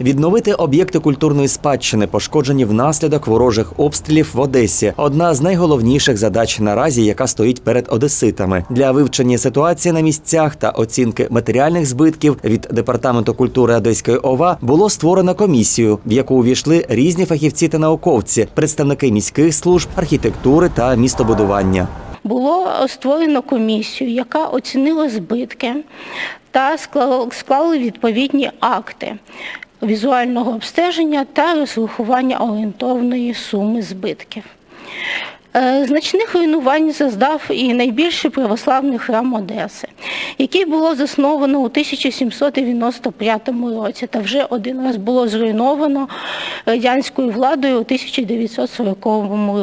Відновити об'єкти культурної спадщини, пошкоджені внаслідок ворожих обстрілів в Одесі одна з найголовніших задач наразі, яка стоїть перед одеситами. Для вивчення ситуації на місцях та оцінки матеріальних збитків від департаменту культури Одеської ОВА було створено комісію, в яку увійшли різні фахівці та науковці, представники міських служб, архітектури та містобудування. Було створено комісію, яка оцінила збитки та склали відповідні акти візуального обстеження та розрахування орієнтовної суми збитків. Е, Значних руйнувань зазнав і найбільший православний храм Одеси, який було засновано у 1795 році та вже один раз було зруйновано радянською владою у 1940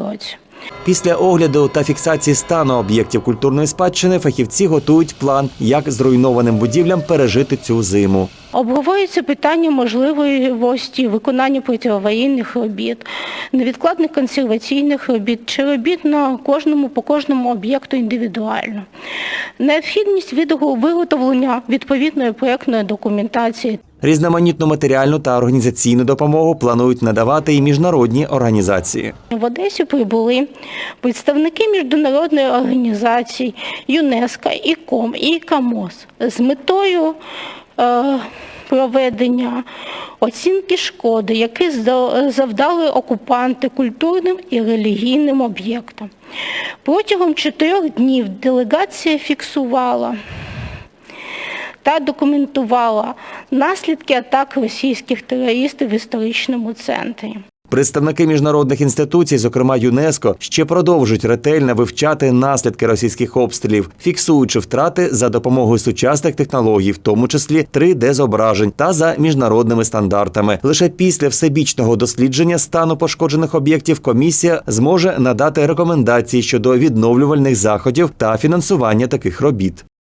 році. Після огляду та фіксації стану об'єктів культурної спадщини фахівці готують план, як зруйнованим будівлям пережити цю зиму. Обговорюється питання можливості виконання протиаварійних робіт, невідкладних консерваційних робіт чи робіт на кожному по кожному об'єкту індивідуально. Необхідність виготовлення відповідної проєктної документації Різноманітну матеріальну та організаційну допомогу планують надавати і міжнародні організації. В Одесі прибули представники міжнародної організації ЮНЕСКО, ІКОМ і КАМОС з метою е, проведення оцінки шкоди, які завдали окупанти культурним і релігійним об'єктам. Протягом чотирьох днів делегація фіксувала та документувала наслідки атак російських терористів в історичному центрі. Представники міжнародних інституцій, зокрема ЮНЕСКО, ще продовжують ретельно вивчати наслідки російських обстрілів, фіксуючи втрати за допомогою сучасних технологій, в тому числі 3D-зображень та за міжнародними стандартами. Лише після всебічного дослідження стану пошкоджених об'єктів комісія зможе надати рекомендації щодо відновлювальних заходів та фінансування таких робіт.